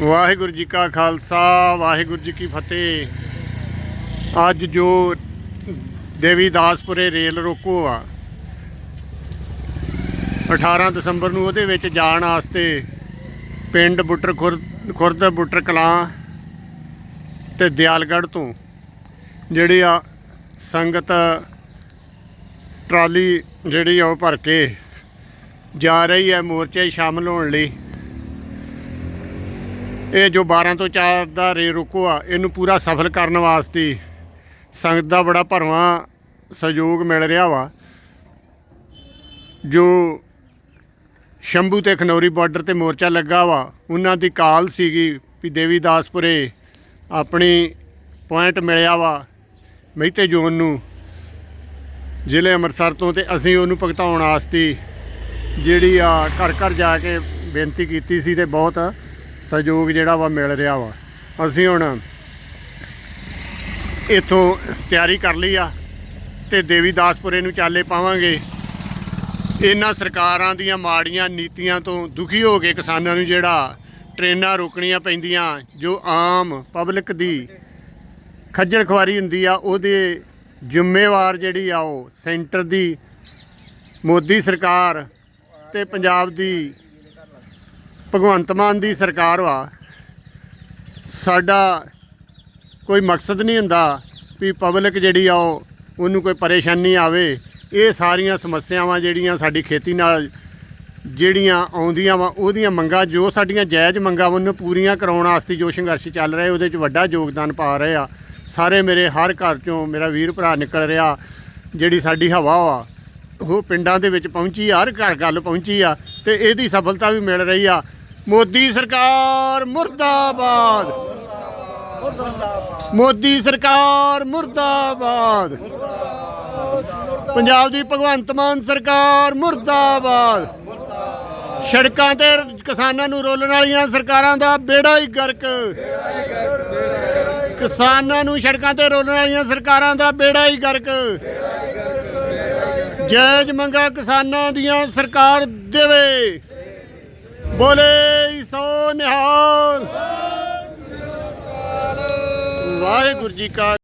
ਵਾਹਿਗੁਰੂ ਜੀ ਕਾ ਖਾਲਸਾ, ਵਾਹਿਗੁਰੂ ਜੀ ਕੀ ਫਤਿਹ। ਅੱਜ ਜੋ ਦੇਵੀਦਾਸਪੁਰੇ ਰੇਲ ਰੋਕੋ ਆ 18 ਦਸੰਬਰ ਨੂੰ ਉਹਦੇ ਵਿੱਚ ਜਾਣ ਵਾਸਤੇ ਪਿੰਡ ਬੁੱਟਰ ਖੁਰਦ ਖੁਰਦ ਬੁੱਟਰ ਕਲਾਂ ਤੇ ਦਿਆਲਗੜ੍ਹ ਤੋਂ ਜਿਹੜੀ ਆ ਸੰਗਤ ਟਰਾਲੀ ਜਿਹੜੀ ਆ ਉਹ ਭਰ ਕੇ ਜਾ ਰਹੀ ਹੈ ਮੋਰਚੇ 'ਚ ਸ਼ਾਮਲ ਹੋਣ ਲਈ। ਇਹ ਜੋ 12 ਤੋਂ 4 ਦਾ ਰੇ ਰੁਕੋ ਆ, ਇਹਨੂੰ ਪੂਰਾ ਸਫਲ ਕਰਨ ਵਾਸਤੇ ਸੰਗਤ ਦਾ ਬੜਾ ਭਰਵਾਂ ਸਹਿਯੋਗ ਮਿਲ ਰਿਹਾ ਵਾ। ਜੋ ਸ਼ੰਭੂ ਤੇ ਖਨੌਰੀ ਬਾਰਡਰ ਤੇ ਮੋਰਚਾ ਲੱਗਾ ਵਾ, ਉਹਨਾਂ ਦੀ ਕਾਲ ਸੀਗੀ ਵੀ ਦੇਵੀਦਾਸਪੁਰੇ ਆਪਣੀ ਪੁਆਇੰਟ ਮਿਲਿਆ ਵਾ ਮਹਿਤੇ ਜੋਨ ਨੂੰ। ਜ਼ਿਲ੍ਹੇ ਅੰਮ੍ਰਿਤਸਰ ਤੋਂ ਤੇ ਅਸੀਂ ਉਹਨੂੰ ਭੁਗਤਾਉਣ ਵਾਸਤੇ ਜਿਹੜੀ ਆ ਘਰ ਘਰ ਜਾ ਕੇ ਬੇਨਤੀ ਕੀਤੀ ਸੀ ਤੇ ਬਹੁਤ ਸਹਿਯੋਗ ਜਿਹੜਾ ਵਾ ਮਿਲ ਰਿਹਾ ਵਾ। ਅਸੀਂ ਹੁਣ ਇਥੋਂ ਤਿਆਰੀ ਕਰ ਲਈ ਆ ਤੇ ਦੇਵੀਦਾਸਪੁਰੇ ਨੂੰ ਚਾਲੇ ਪਾਵਾਂਗੇ। ਇਹਨਾਂ ਸਰਕਾਰਾਂ ਦੀਆਂ ਮਾੜੀਆਂ ਨੀਤੀਆਂ ਤੋਂ ਦੁਖੀ ਹੋ ਕੇ ਕਿਸਾਨਾਂ ਨੂੰ ਜਿਹੜਾ ਟ੍ਰੇਨਾਂ ਰੋਕਣੀਆਂ ਪੈਂਦੀਆਂ, ਜੋ ਆਮ ਪਬਲਿਕ ਦੀ ਖੱਜਲ ਖੁਆਰੀ ਹੁੰਦੀ ਆ, ਉਹਦੇ ਜ਼ਿੰਮੇਵਾਰ ਜਿਹੜੀ ਆ ਉਹ ਸੈਂਟਰ ਦੀ, ਮੋਦੀ ਸਰਕਾਰ ਤੇ ਪੰਜਾਬ ਦੀ ਭਗਵੰਤ ਮਾਨ ਦੀ ਸਰਕਾਰ ਵਾ ਸਾਡਾ ਕੋਈ ਮਕਸਦ ਨਹੀਂ ਹੁੰਦਾ ਵੀ ਪਬਲਿਕ ਜਿਹੜੀ ਆ ਉਹ ਉਹਨੂੰ ਕੋਈ ਪਰੇਸ਼ਾਨੀ ਆਵੇ। ਇਹ ਸਾਰੀਆਂ ਸਮੱਸਿਆਵਾਂ ਜਿਹੜੀਆਂ ਸਾਡੀ ਖੇਤੀ ਨਾਲ ਜਿਹੜੀਆਂ ਆਉਂਦੀਆਂ ਵਾ ਉਹਦੀਆਂ ਮੰਗਾਂ ਜੋ ਸਾਡੀਆਂ ਜਾਇਜ਼ ਮੰਗਾਂ ਵਾ ਉਹਨੂੰ ਪੂਰੀਆਂ ਕਰਾਉਣ ਵਾਸਤੇ ਜੋ ਸੰਘਰਸ਼ ਚੱਲ ਰਿਹਾ ਉਹਦੇ 'ਚ ਵੱਡਾ ਯੋਗਦਾਨ ਪਾ ਰਹੇ ਆ। ਸਾਰੇ ਮੇਰੇ ਹਰ ਘਰ 'ਚੋਂ ਮੇਰਾ ਵੀਰ ਭਰਾ ਨਿਕਲ ਰਿਹਾ ਜਿਹੜੀ ਸਾਡੀ ਹਵਾ ਵਾ ਉਹ ਪਿੰਡਾਂ ਦੇ ਵਿੱਚ ਪਹੁੰਚੀ ਆ, ਹਰ ਘਰ ਗੱਲ ਪਹੁੰਚੀ ਆ ਤੇ ਇਹਦੀ ਸਫਲਤਾ ਵੀ ਮਿਲ ਰਹੀ ਆ। ਮੋਦੀ ਸਰਕਾਰ ਮੁਰਦਾਬਾਦ। ਮੋਦੀ ਸਰਕਾਰ ਮੁਰਦਾਬਾਦ। ਪੰਜਾਬ ਦੀ ਭਗਵੰਤ ਮਾਨ ਸਰਕਾਰ ਮੁਰਦਾਬਾਦ। ਸੜਕਾਂ ਤੇ ਕਿਸਾਨਾਂ ਨੂੰ ਰੋਲਣ ਵਾਲੀਆਂ ਸਰਕਾਰਾਂ ਦਾ ਬੇੜਾ ਹੀ ਗਰਕ। ਕਿਸਾਨਾਂ ਨੂੰ ਸੜਕਾਂ ਤੇ ਰੋਲਣ ਵਾਲੀਆਂ ਸਰਕਾਰਾਂ ਦਾ ਬੇੜਾ ਹੀ ਗਰਕ। ਜਾਇਜ਼ ਮੰਗਾ ਕਿਸਾਨਾਂ ਦੀਆਂ ਸਰਕਾਰ ਦੇਵੇ। ਬੋਲੇ ਸੋ ਨਿਹਾਲ। ਵਾਹਿਗੁਰੂ ਜੀ ਕਾ